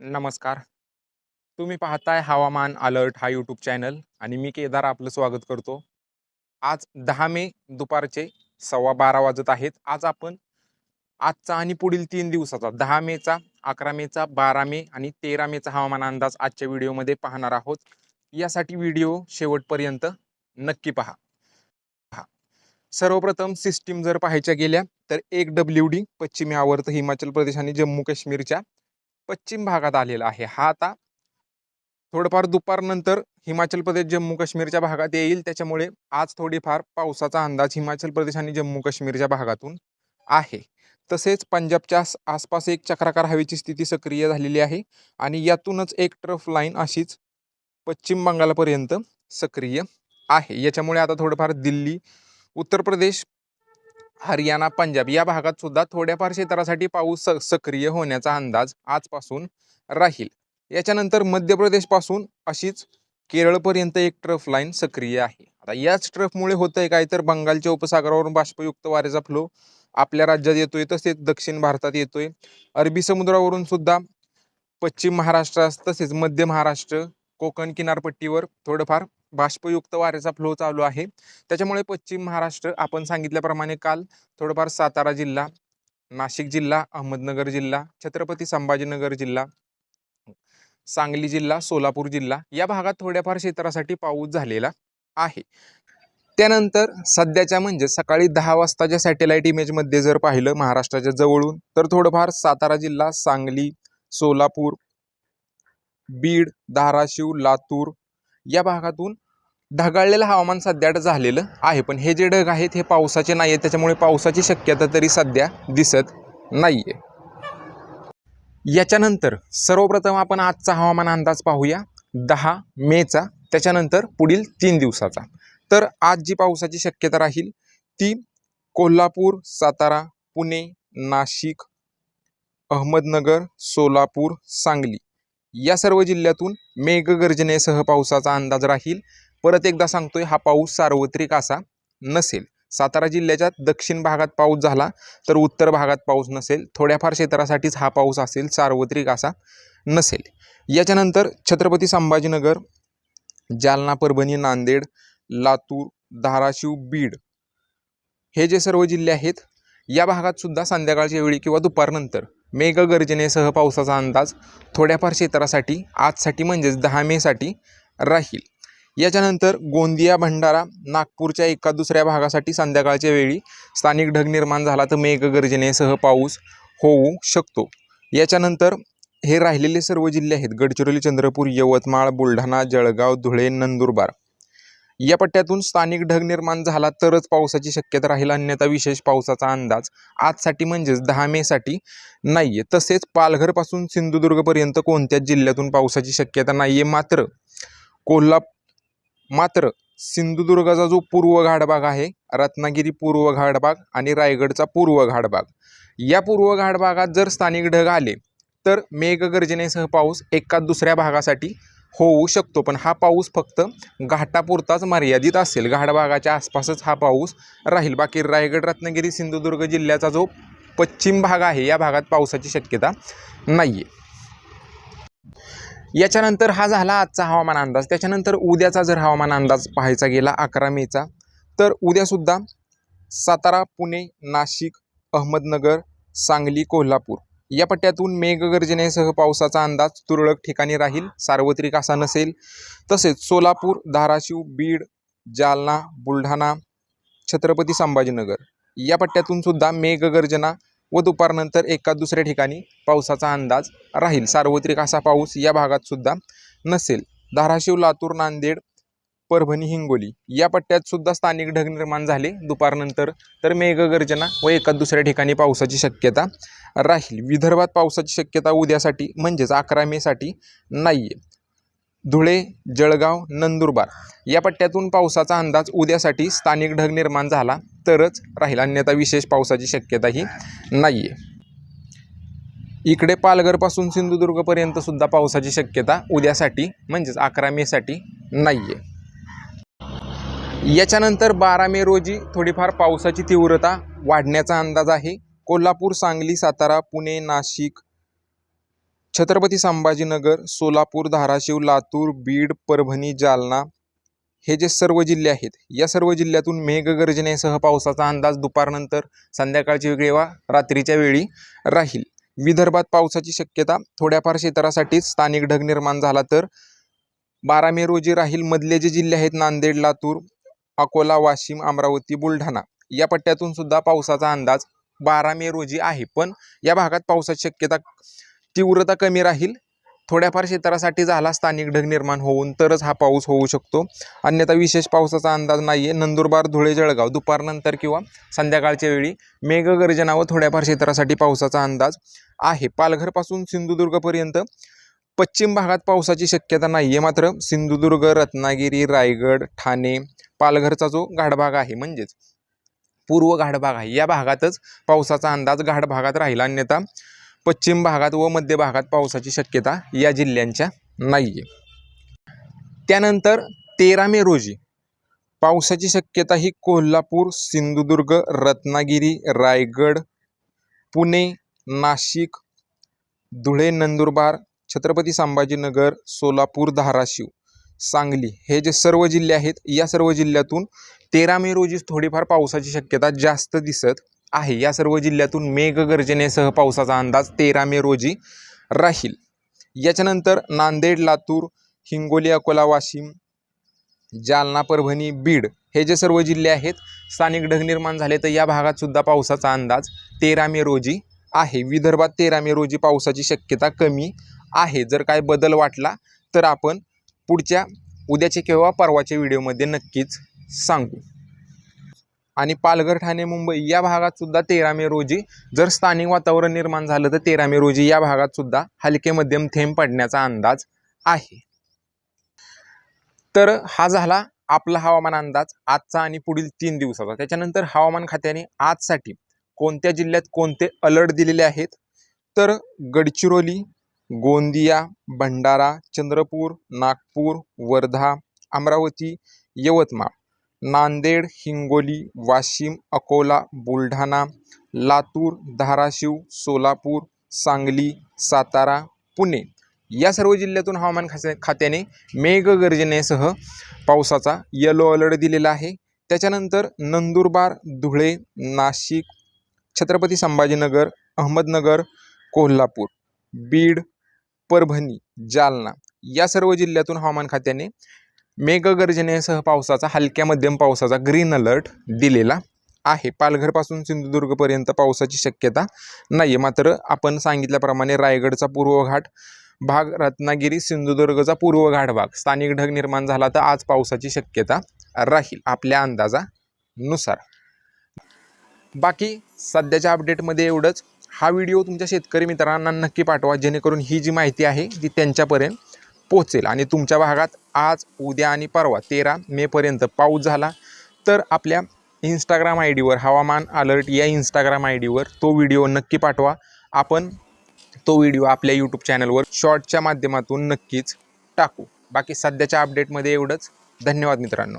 नमस्कार. तुम्ही पाहताय हवामान अलर्ट हा यूट्यूब चॅनल आणि मी केदार आपलं स्वागत करतो. आज दहा मे दुपारचे सव्वा बारा वाजत आहेत. आज आपण आजचा आणि पुढील तीन दिवसाचा दहा मेचा अकरा मेचा बारा मे आणि तेरा मेचा हवामान अंदाज आजच्या व्हिडिओमध्ये पाहणार आहोत. यासाठी व्हिडिओ शेवटपर्यंत नक्की पहा. पहा. सर्वप्रथम सिस्टीम जर पाहायच्या गेल्या तर एक डब्ल्यू डी पश्चिमी आवर्त हिमाचल प्रदेश आणि जम्मू काश्मीरच्या पश्चिम भागात आलेला आहे. हा आता थोडंफार दुपारनंतर हिमाचल प्रदेश जम्मू काश्मीरच्या भागात येईल. त्याच्यामुळे आज थोडीफार पावसाचा अंदाज हिमाचल प्रदेश आणि जम्मू काश्मीरच्या भागातून आहे. तसेच पंजाबच्या आसपास एक चक्राकार हवेची स्थिती सक्रिय झालेली आहे आणि यातूनच एक ट्रफ लाईन अशीच पश्चिम बंगालपर्यंत सक्रिय आहे. याच्यामुळे आता थोडंफार दिल्ली उत्तर प्रदेश हरियाणा पंजाब या भागात सुद्धा थोड्याफार क्षेत्रासाठी पाऊस स- सक्रिय होण्याचा अंदाज आजपासून राहील. याच्यानंतर मध्य प्रदेशपासून अशीच केरळपर्यंत एक ट्रफ लाईन सक्रिय आहे. आता याच ट्रफमुळे होतं आहे काय तर बंगालच्या उपसागरावरून बाष्पयुक्त वाऱ्याचा फ्लो आपल्या राज्यात येतोय तसेच दक्षिण भारतात येतोय. अरबी समुद्रावरून सुद्धा पश्चिम महाराष्ट्रात तसेच मध्य महाराष्ट्र कोकण किनारपट्टीवर थोडंफार बाष्पयुक्त वाऱ्याचा फ्लो चालू आहे. त्याच्यामुळे पश्चिम महाराष्ट्र आपण सांगितल्याप्रमाणे काल थोडंफार सातारा जिल्हा नाशिक जिल्हा अहमदनगर जिल्हा छत्रपती संभाजीनगर जिल्हा सांगली जिल्हा सोलापूर जिल्हा या भागात थोड्याफार क्षेत्रासाठी पाऊस झालेला आहे. त्यानंतर सध्याच्या म्हणजे सकाळी दहा वाजताच्या सॅटेलाईट इमेजमध्ये जर पाहिलं महाराष्ट्राच्या जवळून तर थोडंफार सातारा जिल्हा सांगली सोलापूर बीड धाराशिव लातूर या भागातून ढगाळलेलं हवामान सध्या झालेलं आहे पण हे जे ढग आहेत हे पावसाचे नाही आहेत त्याच्यामुळे पावसाची शक्यता तरी सध्या दिसत नाही आहे याच्यानंतर सर्वप्रथम आपण आजचा हवामान अंदाज पाहूया. दहा मेचा. त्याच्यानंतर पुढील तीन दिवसाचा. तर आज जी पावसाची शक्यता राहील ती कोल्हापूर सातारा पुणे नाशिक अहमदनगर सोलापूर सांगली. या सर्व जिल्ह्यातून मेघगर्जनेसह पावसाचा अंदाज राहील. परत एकदा सांगतोय हा पाऊस सार्वत्रिक असा नसेल. सातारा जिल्ह्याच्या दक्षिण भागात पाऊस झाला तर उत्तर भागात पाऊस नसेल. थोड्याफार क्षेत्रासाठीच हा पाऊस असेल सार्वत्रिक असा नसेल. याच्यानंतर छत्रपती संभाजीनगर जालना परभणी नांदेड लातूर धाराशिव बीड हे जे सर्व जिल्हे आहेत या भागात सुद्धा संध्याकाळच्या वेळी किंवा दुपारनंतर मेघगर्जनेसह पावसाचा अंदाज थोड्याफार क्षेत्रासाठी आजसाठी म्हणजेच दहा मेसाठी राहील. याच्यानंतर गोंदिया भंडारा नागपूरच्या एका दुसऱ्या भागासाठी संध्याकाळच्या वेळी स्थानिक ढग निर्माण झाला तर मेघगर्जनेसह पाऊस होऊ शकतो. याच्यानंतर हे राहिलेले सर्व जिल्हे आहेत गडचिरोली चंद्रपूर यवतमाळ बुलढाणा जळगाव धुळे नंदुरबार. या पट्ट्यातून स्थानिक ढग निर्माण झाला तरच पावसाची शक्यता राहील अन्यथा विशेष पावसाचा अंदाज आजसाठी म्हणजेच दहा मेसाठी नाही आहे तसेच पालघरपासून सिंधुदुर्गपर्यंत कोणत्याच जिल्ह्यातून पावसाची शक्यता नाही आहे मात्र कोल्हापूर मात्र सिंधुदुर्गाचा जो पूर्व घाटभाग आहे रत्नागिरी पूर्व घाटभाग आणि रायगडचा पूर्व घाटभाग या पूर्व घाटभागात जर स्थानिक ढग आले तर मेघगर्जनेसह पाऊस एका दुसऱ्या भागासाठी होऊ शकतो. पण हा पाऊस फक्त घाटापुरताच मर्यादित असेल. घाटभागाच्या आसपासच हा पाऊस राहील. बाकी रायगड रत्नागिरी सिंधुदुर्ग जिल्ह्याचा जो पश्चिम भाग आहे या भागात पावसाची शक्यता नाही आहे याच्यानंतर हा झाला आजचा हवामान अंदाज. त्याच्यानंतर उद्याचा जर हवामान अंदाज पाहायचा गेला अकरा मेचा तर उद्यासुद्धा सातारा पुणे नाशिक अहमदनगर सांगली कोल्हापूर या पट्ट्यातून मेघगर्जनेसह पावसाचा अंदाज तुरळक ठिकाणी राहील. सार्वत्रिक असा नसेल तसेच सोलापूर धाराशिव बीड जालना बुलढाणा छत्रपती संभाजीनगर या पट्ट्यातून सुद्धा मेघगर्जना व दुपारनंतर एका दुसऱ्या ठिकाणी पावसाचा अंदाज राहील. सार्वत्रिक असा पाऊस या भागात सुद्धा नसेल. धाराशिव लातूर नांदेड परभणी हिंगोली या पट्ट्यात सुद्धा स्थानिक ढग निर्माण झाले. दुपारनंतर तर मेघगर्जना व एका दुसऱ्या ठिकाणी पावसाची शक्यता राहील. विदर्भात पावसाची शक्यता उद्यासाठी म्हणजेच अकरा मेसाठी नाही आहे धुळे जळगाव नंदुरबार. या पट्ट्यातून पावसाचा अंदाज उद्यासाठी स्थानिक ढग निर्माण झाला तरच राहील. अन्यथा विशेष पावसाची शक्यताही नाही आहे इकडे पालघरपासून सिंधुदुर्गपर्यंत सुद्धा पावसाची शक्यता उद्यासाठी म्हणजेच अकरा मेसाठी नाही आहे याच्यानंतर बारा मे रोजी थोडीफार पावसाची तीव्रता वाढण्याचा अंदाज आहे. कोल्हापूर सांगली सातारा पुणे नाशिक छत्रपती संभाजीनगर सोलापूर धाराशिव लातूर बीड परभणी जालना हे जे सर्व जिल्हे आहेत या सर्व जिल्ह्यातून मेघगर्जनेसह पावसाचा अंदाज दुपारनंतर संध्याकाळची वेगळेवा रात्रीच्या वेळी राहील. विदर्भात पावसाची शक्यता थोड्याफार क्षेत्रासाठी स्थानिक ढग निर्माण झाला तर बारा मे रोजी राहील. मधले जे जिल्हे आहेत नांदेड लातूर अकोला वाशिम अमरावती बुलढाणा या पट्ट्यातून सुद्धा पावसाचा अंदाज बारा मे रोजी आहे. पण या भागात पावसाची शक्यता तीव्रता कमी राहील. थोड्याफार क्षेत्रासाठी झाला स्थानिक ढग निर्माण होऊन तरच हा पाऊस होऊ शकतो. अन्यथा विशेष पावसाचा अंदाज नाही आहे नंदुरबार धुळे जळगाव दुपारनंतर किंवा संध्याकाळच्या वेळी मेघगर्जना व थोड्याफार क्षेत्रासाठी पावसाचा अंदाज आहे. पालघरपासून सिंधुदुर्गपर्यंत पश्चिम भागात पावसाची शक्यता नाही आहे मात्र सिंधुदुर्ग रत्नागिरी रायगड ठाणे पालघरचा जो घाटभाग आहे म्हणजेच पूर्व घाटभाग आहे. या भागातच पावसाचा अंदाज घाट भागात राहील. अन्यथा पश्चिम भागात व मध्य भागात पावसाची शक्यता या जिल्ह्यांच्या नाही आहे त्यानंतर तेरा मे रोजी पावसाची शक्यता ही कोल्हापूर सिंधुदुर्ग रत्नागिरी रायगड पुणे नाशिक धुळे नंदुरबार छत्रपती संभाजीनगर सोलापूर धाराशिव सांगली हे जे सर्व जिल्हे आहेत या सर्व जिल्ह्यातून तेरा मे रोजी थोडीफार पावसाची शक्यता जास्त दिसत आहे. या सर्व जिल्ह्यातून मेघगर्जनेसह पावसाचा अंदाज तेरा मे रोजी राहील. याच्यानंतर नांदेड लातूर हिंगोली अकोला वाशिम जालना परभणी बीड हे जे सर्व जिल्हे आहेत स्थानिक ढग निर्माण झाले तर या भागात सुद्धा पावसाचा अंदाज तेरा मे रोजी आहे. विदर्भात तेरा मे रोजी पावसाची शक्यता कमी आहे. जर काय बदल वाटला तर आपण पुढच्या उद्याचे किंवा परवाच्या व्हिडिओमध्ये नक्कीच सांगू. आणि पालघर ठाणे मुंबई या भागात सुद्धा तेरा मे रोजी जर स्थानिक वातावरण निर्माण झालं तर तेरा मे रोजी या भागात सुद्धा हलके मध्यम थेंब पडण्याचा अंदाज आहे. तर हा झाला आपला हवामान अंदाज आजचा आणि पुढील तीन दिवसाचा. त्याच्यानंतर हवामान खात्याने आजसाठी कोणत्या जिल्ह्यात कोणते अलर्ट दिलेले आहेत? तर गडचिरोली गोंदिया भंडारा चंद्रपूर नागपूर वर्धा अमरावती यवतमाळ. नांदेड हिंगोली वाशिम अकोला बुलढाणा लातूर धाराशिव सोलापूर सांगली सातारा पुणे या सर्व जिल्ह्यातून हवामान खात्या खात्याने मेघगर्जनेसह पावसाचा येलो अलर्ट दिलेला आहे. त्याच्यानंतर नंदुरबार धुळे नाशिक छत्रपती संभाजीनगर अहमदनगर कोल्हापूर बीड परभणी जालना या सर्व जिल्ह्यातून हवामान खात्याने मेघगर्जनेसह पावसाचा हलक्या मध्यम पावसाचा ग्रीन अलर्ट दिलेला आहे. पालघरपासून सिंधुदुर्गपर्यंत पावसाची शक्यता नाही आहे मात्र आपण सांगितल्याप्रमाणे रायगडचा पूर्व घाट भाग रत्नागिरी सिंधुदुर्गचा पूर्व घाट भाग स्थानिक ढग निर्माण झाला तर आज पावसाची शक्यता राहील आपल्या अंदाजानुसार. बाकी सध्याच्या अपडेटमध्ये एवढंच. हा व्हिडिओ तुमच्या शेतकरी मित्रांना नक्की पाठवा. जेणेकरून ही जी माहिती आहे ती त्यांच्यापर्यंत पोचेल आणि तुमच्या भागात आज उद्या आणि परवा तेरा मेपर्यंत पाऊस झाला तर आपल्या इंस्टाग्राम आय डीवर हवामान अलर्ट या इंस्टाग्राम आय डीवर तो व्हिडिओ नक्की पाठवा. आपण तो व्हिडिओ आपल्या यूट्यूब चॅनलवर शॉर्टच्या माध्यमातून नक्कीच टाकू. बाकी सध्याच्या अपडेटमध्ये एवढंच. धन्यवाद मित्रांनो.